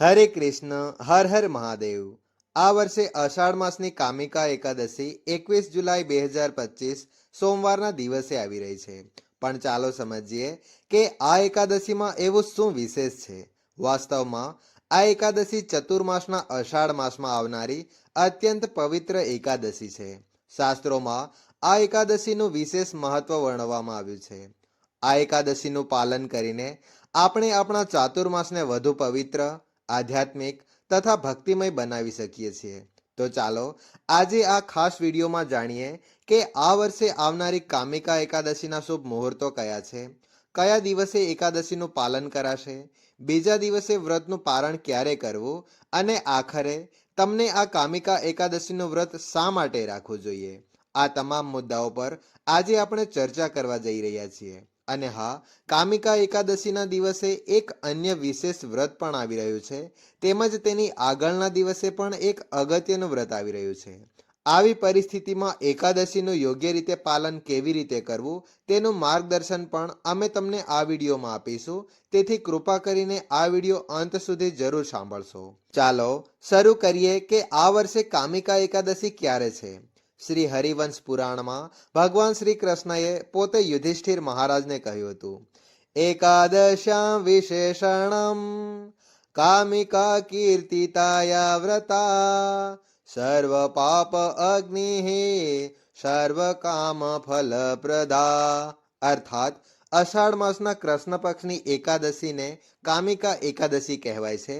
હરે કૃષ્ણ, હર હર મહાદેવ. આ વર્ષે અષાઢ માસની કામિકા એકાદશી એકવીસ જુલાઈ બે હજાર પચીસ સોમવારના દિવસે આવી રહી છે. પણ ચાલો સમજીએ કે આ એકાદશીમાં એવું શું વિશેષ છે? વાસ્તવમાં, આ એકાદશી ચતુર્માસના અષાઢ માસમાં આવનારી અત્યંત પવિત્ર એકાદશી છે. શાસ્ત્રોમાં, આ એકાદશીનું વિશેષ મહત્વ વર્ણવવામાં આવ્યું છે. આ એકાદશીનું પાલન કરીને આપણે આપણા ચાતુર્માસને વધુ પવિત્ર આધ્યાત્મિક તથા ભક્તિમય બનાવી શકીએ છીએ. તો ચાલો, આજે આ ખાસ વિડીયોમાં જાણીએ કે આ વર્ષે આવનારી કામિકા એકાદશીના શુભ મુહૂર્તો કયા છે, કયા દિવસે એકાદશીનું પાલન કરાશે, બીજા દિવસે વ્રતનું પારણ ક્યારે કરવું અને આખરે તમને આ કામિકા એકાદશીનું વ્રત શા માટે રાખવું જોઈએ? આ તમામ મુદ્દાઓ પર આજે આપણે ચર્ચા કરવા જઈ રહ્યા છીએ. અને હા, કામિકા એકાદશીના દિવસે એક અન્ય વિશેષ વ્રત પણ આવી રહ્યું છે. તેમજ તેની આગળના દિવસે પણ એક અગત્યનું વ્રત આવી રહ્યું છે. આવી પરિસ્થિતિમાં એકાદશીનું યોગ્ય રીતે પાલન કેવી રીતે કરવું, તેનું માર્ગદર્શન પણ અમે તમને આ વિડીયોમાં આપીશું. તેથી કૃપા કરીને આ વીડિયો અંત સુધી જરૂર સાંભળશો. ચાલો, શરૂ કરીએ કે આ વર્ષે કામિકા એકાદશી ક્યારે છે? શ્રી હરિવંશ પુરાણમાં ભગવાન શ્રી કૃષ્ણએ પોતે યુધિષ્ઠિર મહારાજને કહ્યું હતું, એકાદશ્યામ વિશેષણમ કામિકા કીર્તિતાયા વ્રતા, સર્વ પાપ અગ્નિ સર્વ કામ ફલપ્રદા. અર્થાત, અષાઢ માસના કૃષ્ણ પક્ષની એકાદશીને કામિકા એકાદશી કહેવાય છે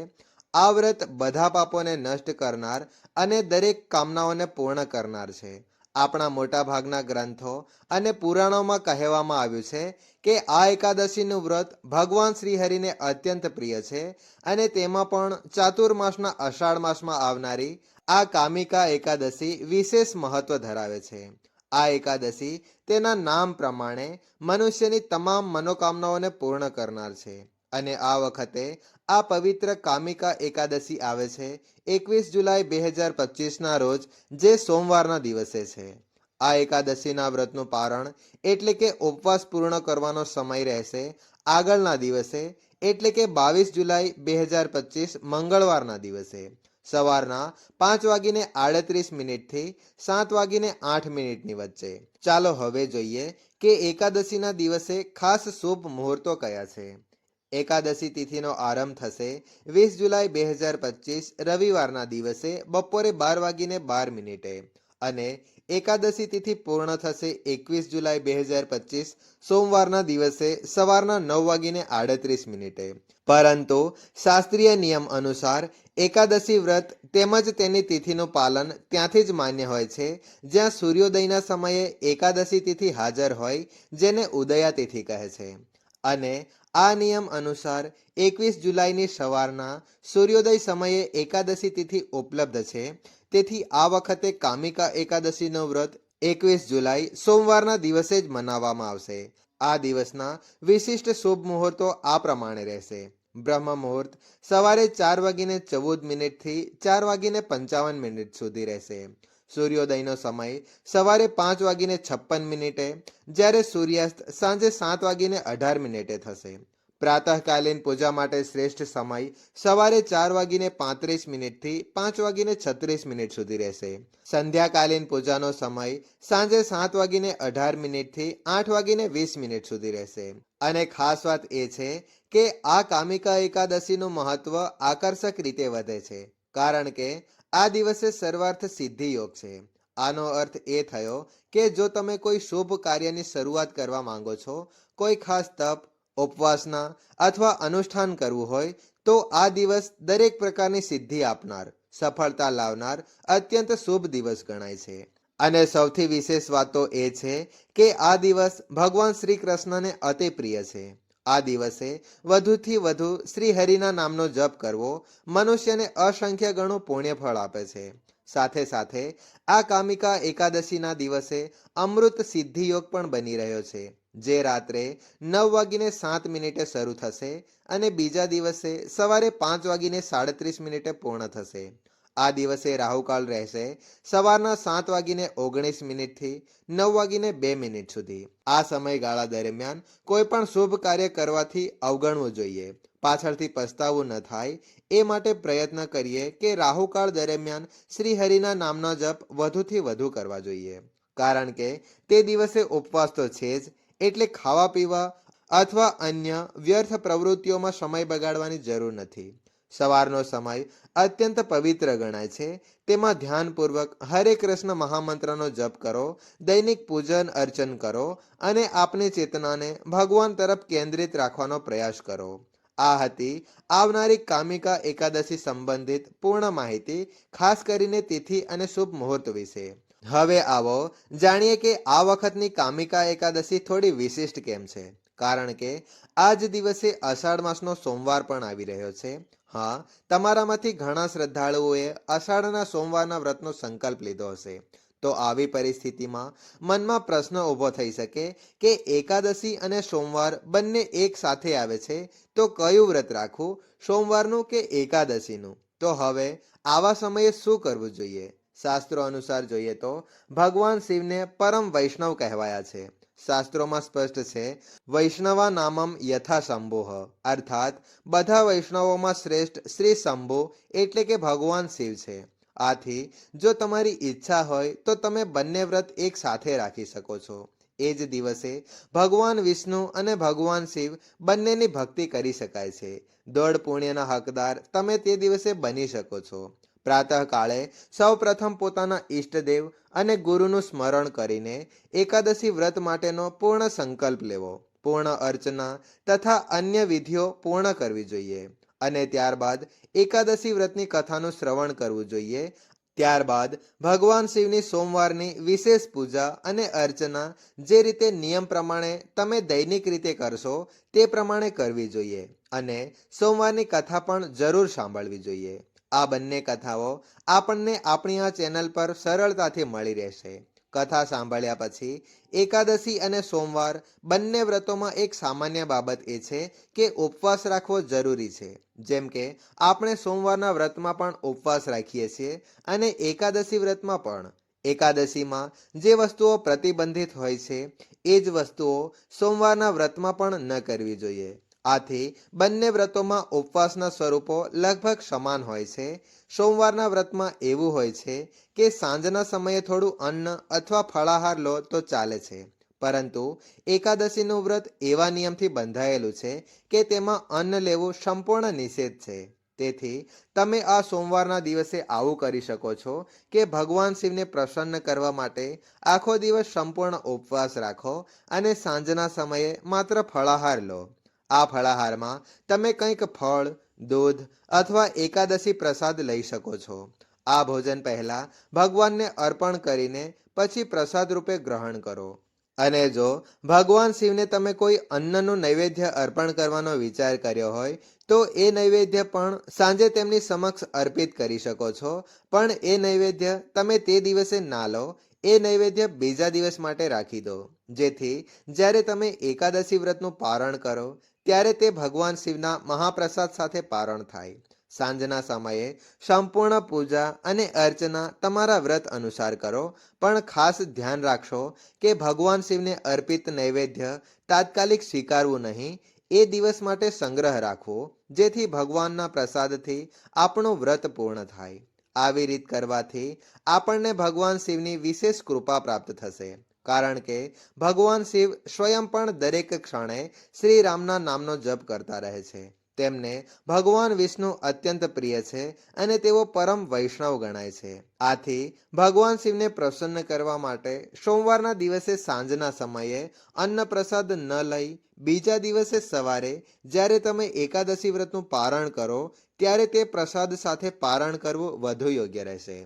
આ વ્રત બધા પાપોને નષ્ટ કરનાર અને દરેક કામનાઓને પૂર્ણ કરનાર છે. આપણા મોટા ભાગના ગ્રંથો અને પુરાણોમાં કહેવામાં આવ્યું છે કે આ એકાદશીનું વ્રત ભગવાન શ્રીહરિને અત્યંત પ્રિય છે અને તેમાં પણ ચાતુર્માસના અષાઢ માસમાં આવનારી આ કામિકા એકાદશી વિશેષ મહત્વ ધરાવે છે. આ એકાદશી તેના નામ પ્રમાણે મનુષ્યની તમામ મનોકામનાઓને પૂર્ણ કરનાર છે. અને આ વખતે આ પવિત્ર કામિકા એકાદશી આવે છે, એકવીસ જુલાઈ બે હજાર પચીસના રોજ, જે સોમવારના દિવસે છે. આ એકાદશીના વ્રતનું પારણ એટલે કે ઉપવાસ પૂર્ણ કરવાનો સમય રહેશે આગળના દિવસે, એટલે કે બાવીસ જુલાઈ બે હજાર પચીસ મંગળવારના દિવસે. સવારના પાંચ વાગીને આડત્રીસ મિનિટથી સાત વાગીને આઠ મિનિટની વચ્ચે. ચાલો હવે જોઈએ કે એકાદશીના દિવસે ખાસ શુભ મુહૂર્તો કયા છે. એકાદશી તિથિનો આરંભ થશે. વીસ જુલાઈ બે હજાર પચીસ, રવિવારના દિવસે બપોરે બાર વાગીને બાર મિનિટે. અને એકાદશી તિથિ પૂર્ણ થશે એકવીસ જુલાઈ બે હજાર પચીસ, સોમવારના દિવસે સવારના નવ વાગીને આડત્રીસ મિનિટે. પરંતુ શાસ્ત્રીય નિયમ અનુસાર એકાદશી વ્રત તેમજ તેની તિથિનું પાલન ત્યાંથી જ માન્ય હોય છે. જ્યાં સૂર્યોદયના સમયે એકાદશી તિથિ હાજર હોય, જેને ઉદયા તિથિ કહે છે. અને આ નિયમ અનુસાર એકવીસ જુલાઈની સવારના સૂર્યોદય સમયે એકાદશી તિથિ ઉપલબ્ધ છે. તેથી આ વખતે કામિકા એકાદશીનો વ્રત એકવીસ જુલાઈ સોમવારના દિવસે જ મનાવવામાં આવશે. આ દિવસના વિશિષ્ટ શુભ મુહૂર્તો આ પ્રમાણે રહેશે. બ્રહ્મ મુહૂર્ત સવારે ચાર વાગીને ચૌદ મિનિટથી ચાર વાગીને પંચાવન મિનિટ સુધી રહેશે. સૂર્યોદયનો સમય સવારે પાંચ વાગીને છપ્પન મિનિટે, જ્યારે સૂર્યાસ્ત સાંજે સાત વાગીને અઢાર મિનિટે થશે. પ્રાતઃકાલીન પૂજા માટે શ્રેષ્ઠ સમય સવારે ચાર વાગીને પાંત્રીસ મિનિટથી પાંચ વાગીને છત્રીસ મિનિટ સુધી રહેશે. સંધ્યાકાલીન પૂજાનો સમય સાંજે સાત વાગીને અઢાર મિનિટથી આઠ વાગીને વીસ મિનિટ સુધી રહેશે. અને ખાસ વાત એ છે કે આ કામિકા એકાદશીનું મહત્વ આકર્ષક રીતે વધે છે. કારણ કે આ દિવસે સર્વાર્થ સિદ્ધિ યોગ છે. આનો અર્થ એ થયો કે જો તમે કોઈ શુભ કાર્યની શરૂઆત કરવા માંગો છો, કોઈ ખાસ તપ, ઉપવાસના અથવા અનુષ્ઠાન કરવું હોય, તો આ દિવસ દરેક પ્રકારની સિદ્ધિ આપનાર, સફળતા લાવનાર, અત્યંત શુભ દિવસ ગણાય છે. અને સૌથી વિશેષ વાત તો એ છે કે આ દિવસ ભગવાન શ્રી કૃષ્ણને અતિ પ્રિય છે. આ દિવસે વધુથી વધુ શ્રી હરિના નામનો જપ કરવો મનુષ્યને અસંખ્ય ગણું પુણ્યફળ આપે છે. સાથે સાથે, આ કામિકા એકાદશીના દિવસે અમૃત સિદ્ધિ યોગ પણ બની રહ્યો છે, જે રાત્રે નવ વાગીને સાત મિનિટે શરૂ થશે અને બીજા દિવસે સવારે પાંચ વાગીને સાડત્રીસ મિનિટે પૂર્ણ થશે. આ દિવસે રાહુકાળ રહેશે સવારના સાત વાગીને ઓગણીસ મિનિટથી નવ વાગીને બે મિનિટ સુધી. આ સમયગાળા દરમિયાન કોઈ પણ શુભ કાર્ય કરવાથી અવગણવું જોઈએ. પાછળથી પસ્તાવું ન થાય. એ માટે પ્રયત્ન કરીએ કે રાહુકાળ દરમિયાન શ્રી હરિના નામનો જપ વધુથી વધુ કરવા જોઈએ. કારણ કે તે દિવસે ઉપવાસ તો છે જ, એટલે ખાવા પીવા અથવા અન્ય વ્યર્થ પ્રવૃત્તિઓમાં સમય બગાડવાની જરૂર નથી. સવારનો સમય અત્યંત પવિત્ર ગણાય છે. તેમાં ધ્યાનપૂર્વક હરે કૃષ્ણ મહામંત્રનો જપ કરો, દૈનિક પૂજન અર્ચન કરો અને આપની ચેતનાને ભગવાન તરફ કેન્દ્રિત રાખવાનો પ્રયાસ કરો. આ હતી આવનારી કામિકા એકાદશી સંબંધિત પૂર્ણ માહિતી, ખાસ કરીને તિથિ અને શુભ મુહૂર્ત વિશે. હવે આવો જાણીએ કે આ વખતની કામિકા એકાદશી થોડી વિશિષ્ટ કેમ છે? કારણ કે આ જ દિવસે અષાઢ માસનો સોમવાર પણ આવી રહ્યો છે. હા, તમારામાંથી ઘણા શ્રદ્ધાળુઓએ અષાઢના સોમવારના વ્રતનો સંકલ્પ લીધો હશે. તો આવી પરિસ્થિતિમાં મનમાં પ્રશ્ન ઊભો થઈ શકે કે એકાદશી અને સોમવાર બંને એક સાથે આવે છે, તો કયું વ્રત રાખવું, સોમવારનું કે એકાદશીનું? તો હવે આવા સમયે શું કરવું જોઈએ? શાસ્ત્રો અનુસાર જોઈએ તો ભગવાન શિવને પરમ વૈષ્ણવ કહેવાયા છે. શાસ્ત્રોમાં સ્પષ્ટ છે, વૈષ્ણવા નામમ યથા શંભોહ અર્થાત, બધા વૈષ્ણવોમાં શ્રેષ્ઠ શ્રી શંભો એટલે કે ભગવાન શિવ છે. આથી, જો તમારી ઈચ્છા હોય, તો તમે બંને વ્રત એક સાથે રાખી શકો છો. એ જ દિવસે, ભગવાન વિષ્ણુ અને ભગવાન શિવ બંનેની ભક્તિ કરી શકાય છે. દોઢ પુણ્યના હકદાર તમે તે દિવસે બની શકો છો. પ્રાતઃકાળે સૌ પ્રથમ પોતાના ઈષ્ટદેવ અને ગુરુનું સ્મરણ કરીને એકાદશી વ્રત માટેનો પૂર્ણ સંકલ્પ લેવો. પૂર્ણ અર્ચના તથા અન્ય વિધિઓ પૂર્ણ કરવી જોઈએ અને ત્યારબાદ એકાદશી વ્રતની કથાનું શ્રવણ કરવું જોઈએ. ત્યારબાદ ભગવાન શિવની સોમવારની વિશેષ પૂજા અને અર્ચના જે રીતે નિયમ પ્રમાણે તમે દૈનિક રીતે કરશો તે પ્રમાણે કરવી જોઈએ અને સોમવારની કથા પણ જરૂર સાંભળવી જોઈએ. આ બંને કથાઓ આપણને આપણી આ ચેનલ પર સરળતાથી મળી રહેશે. કથા સાંભળ્યા પછી એકાદશી અને સોમવાર બંને વ્રતોમાં એક સામાન્ય બાબત એ છે કે ઉપવાસ રાખવો જરૂરી છે. જેમ કે, આપણે સોમવારના વ્રતમાં પણ ઉપવાસ રાખીએ છીએ અને એકાદશી વ્રતમાં પણ. એકાદશીમાં જે વસ્તુઓ પ્રતિબંધિત હોય છે, એ જ વસ્તુઓ સોમવારના વ્રતમાં પણ ન કરવી જોઈએ. આથી બંને વ્રતોમાં ઉપવાસના સ્વરૂપો લગભગ સમાન હોય છે. સોમવારના વ્રતમાં એવું હોય છે કે સાંજના સમયે થોડું અન્ન અથવા ફળાહાર લો તો ચાલે છે. પરંતુ એકાદશીનું વ્રત એવા નિયમથી બંધાયેલું છે કે તેમાં અન્ન લેવું સંપૂર્ણ નિષેધ છે. તેથી તમે આ સોમવારના દિવસે આવું કરી શકો છો કે ભગવાન શિવને પ્રસન્ન કરવા માટે આખો દિવસ સંપૂર્ણ ઉપવાસ રાખો અને સાંજના સમયે માત્ર ફળાહાર લો. આ ફળાહારમાં તમે કંઈક ફળ, દૂધ અથવા એકાદશી પ્રસાદ લઈ શકો છો. આ ભોજન પહેલા ભગવાનને અર્પણ કરીને પછી પ્રસાદ રૂપે ગ્રહણ કરો. અને જો ભગવાન શિવને તમે કોઈ અન્નનું નૈવેદ્ય અર્પણ કરવાનો વિચાર કર્યો હોય, તો એ નૈવેદ્ય પણ સાંજે તેમની સમક્ષ અર્પિત કરી શકો છો. પણ એ નૈવેદ્ય તમે તે દિવસે ના લો, એ નૈવેદ્ય બીજા દિવસ માટે રાખી દો. જેથી જ્યારે તમે એકાદશી વ્રતનું પારણ કરો ત્યારે તે ભગવાન શિવના મહાપ્રસાદ સાથે પારણ થાય. સાંજના સમયે સંપૂર્ણ પૂજા અને અર્ચના તમારા વ્રત અનુસાર કરો, પણ ખાસ ધ્યાન રાખશો કે ભગવાન શિવને અર્પિત નૈવેદ્ય તાત્કાલિક સ્વીકારવું નહીં. એ દિવસ માટે સંગ્રહ રાખવો, જેથી ભગવાનના પ્રસાદથી આપણું વ્રત પૂર્ણ થાય. આવી રીત કરવાથી આપણને ભગવાન શિવની વિશેષ કૃપા પ્રાપ્ત થશે. કારણ કે ભગવાન શિવ સ્વયં પણ દરેક ક્ષણે શ્રી રામના નામનો જપ કરતા રહે છે. તેમને ભગવાન વિષ્ણુ અત્યંત પ્રિય છે અને તેઓ પરમ વૈષ્ણવ ગણાય છે. આથી ભગવાન શિવને પ્રસન્ન કરવા માટે સોમવારના દિવસે સાંજના સમયે અન્ન પ્રસાદ ન લઈ બીજા દિવસે સવારે જ્યારે તમે એકાદશી વ્રતનું પારણ કરો ત્યારે તે પ્રસાદ સાથે પારણ કરવું વધુ યોગ્ય રહેશે.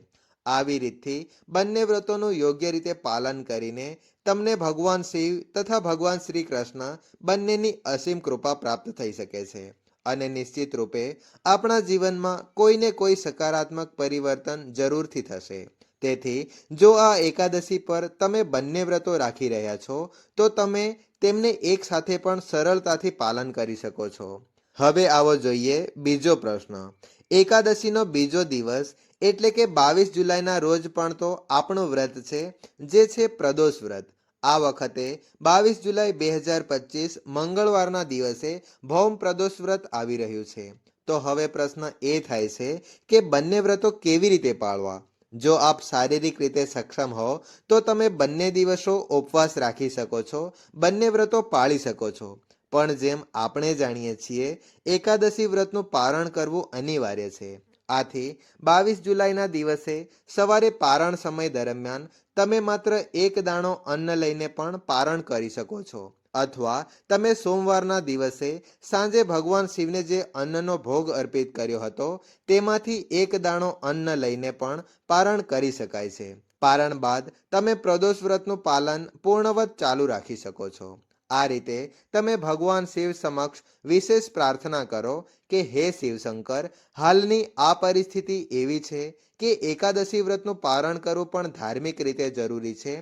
આવી રીતથી બંને વ્રતોનું યોગ્ય રીતે પાલન કરીને તમને ભગવાન શિવ તથા ભગવાન શ્રી કૃષ્ણ બંનેની અસીમ કૃપા પ્રાપ્ત થઈ શકે છે. અને નિશ્ચિત રૂપે આપણા જીવનમાં કોઈને કોઈ સકારાત્મક પરિવર્તન જરૂરથી થશે. તેથી જો આ એકાદશી પર તમે બંને વ્રતો રાખી રહ્યા છો, તો તમે તેમને એક સાથે પણ સરળતાથી પાલન કરી શકો છો. હવે આવો જોઈએ બીજો પ્રશ્ન. એકાદશીનો બીજો દિવસ એટલે કે બાવીસ જુલાઈના રોજ પણ તો આપણું વ્રત છે, જે છે પ્રદોષ વ્રત. આ વખતે બાવીસ જુલાઈ બે હજાર પચીસ મંગળવારના દિવસે ભૌમ પ્રદોષ વ્રત આવી રહ્યું છે. તો હવે પ્રશ્ન એ થાય છે કે બંને વ્રતો કેવી રીતે પાળવા? જો આપ શારીરિક રીતે સક્ષમ હો, તો તમે બંને દિવસો ઉપવાસ રાખી શકો છો, બંને વ્રતો પાળી શકો છો. પણ જેમ આપણે જાણીએ છીએ, એકાદશી વ્રતનું પારણ કરવું અનિવાર્ય છે. આથી બાવીસ જુલાઈના દિવસે સવારે પારણ સમય દરમિયાન તમે માત્ર એક દાણો અન્ન લઈને પણ પારણ કરી શકો છો. અથવા તમે સોમવારના દિવસે સાંજે ભગવાન શિવને જે અન્નનો ભોગ અર્પિત કર્યો હતો, તેમાંથી એક દાણો અન્ન લઈને પણ પારણ કરી શકાય છે. પારણ બાદ તમે પ્રદોષ વ્રતનું પાલન પૂર્ણવત ચાલુ રાખી શકો છો. આ રીતે તમે ભગવાન શિવ સમક્ષ વિશેષ પ્રાર્થના કરો કે હે શિવશંકર, હાલની આ પરિસ્થિતિ એવી છે કે એકાદશી વ્રતનું પારણ કરવું પણ ધાર્મિક રીતે જરૂરી છે.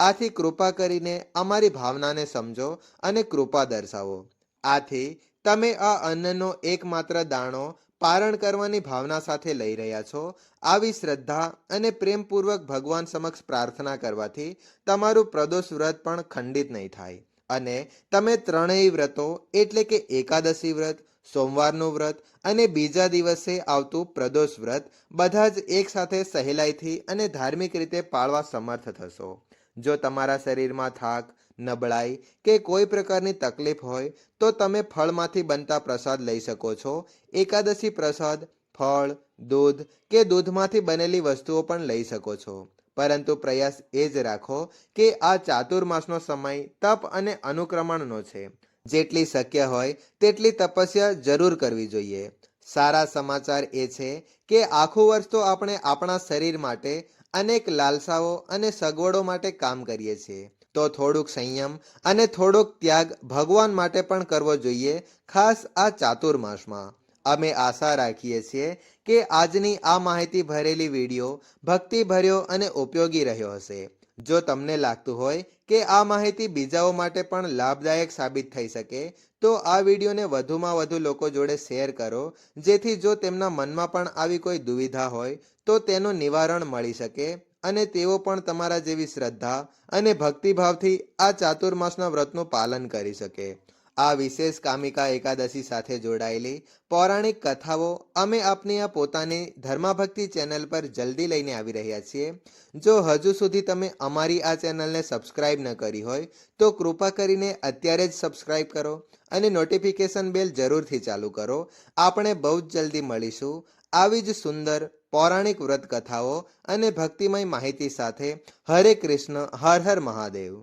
આથી કૃપા કરીને અમારી ભાવનાને સમજો અને કૃપા દર્શાવો. આથી તમે આ અન્નનો એકમાત્ર દાણો પારણ કરવાની ભાવના સાથે લઈ રહ્યા છો. આવી શ્રદ્ધા અને પ્રેમપૂર્વક ભગવાન સમક્ષ પ્રાર્થના કરવાથી તમારું પ્રદોષ વ્રત પણ ખંડિત નહીં થાય. અને તમે ત્રણેય વ્રતો, એટલે કે એકાદશી વ્રત, સોમવારનું વ્રત અને બીજા દિવસે આવતું પ્રદોષ વ્રત, બધા જ એકસાથે સહેલાઈથી અને ધાર્મિક રીતે પાળવા સમર્થ થશો. જો તમારા શરીરમાં થાક, નબળાઈ કે કોઈ પ્રકારની તકલીફ હોય, તો તમે ફળમાંથી બનતા પ્રસાદ લઈ શકો છો. એકાદશી પ્રસાદ ફળ, દૂધ કે દૂધમાંથી બનેલી વસ્તુઓ પણ લઈ શકો છો. પરંતુ પ્રયાસ એ જ રાખો કે આ ચાતુર્માસનો સમય તપ અને અનુક્રમણનો છે. જેટલી શક્ય હોય તેટલી તપસ્યા જરૂર કરવી જોઈએ. સારા સમાચાર એ છે કે આખું વર્ષ તો આપણે આપણા શરીર માટે અનેક લાલસાઓ અને સગવડો માટે કામ કરીએ છીએ. તો થોડુંક સંયમ અને થોડોક ત્યાગ ભગવાન માટે પણ કરવો જોઈએ, ખાસ આ ચાતુર્માસમાં. અમે આશા રાખીએ છીએ કે આજની આ માહિતી ભરેલી વીડિયો ભક્તિભર્યો અને ઉપયોગી રહ્યો હશે. જો તમને લાગતું હોય કે આ માહિતી બીજાઓ માટે પણ લાભદાયક સાબિત થઈ શકે, તો આ વિડીયોને વધુમાં વધુ લોકો જોડે શેર કરો, જેથી જો તેમના મનમાં પણ આવી કોઈ દુવિધા હોય, તો તેનું નિવારણ મળી શકે અને તેઓ પણ તમારા જેવી શ્રદ્ધા અને ભક્તિભાવથી આ ચાતુર્માસના વ્રતનું પાલન કરી શકે. આ વિશેષ કામિકા એકાદશી સાથે જોડાયેલી પૌરાણિક કથાઓ અમે આપની આ પોતાની ધર્માભક્તિ ચેનલ પર જલ્દી લઈને આવી રહ્યા છીએ. જો હજુ સુધી તમે અમારી આ ચેનલને સબસ્ક્રાઇબ ન કરી હોય, તો કૃપા કરીને અત્યારે જ સબસ્ક્રાઇબ કરો અને નોટિફિકેશન બેલ જરૂરથી ચાલુ કરો. આપણે બહુ જ જલ્દી મળીશું આવી જ સુંદર પૌરાણિક વ્રત કથાઓ અને ભક્તિમય માહિતી સાથે. હરે કૃષ્ણ, હર હર મહાદેવ.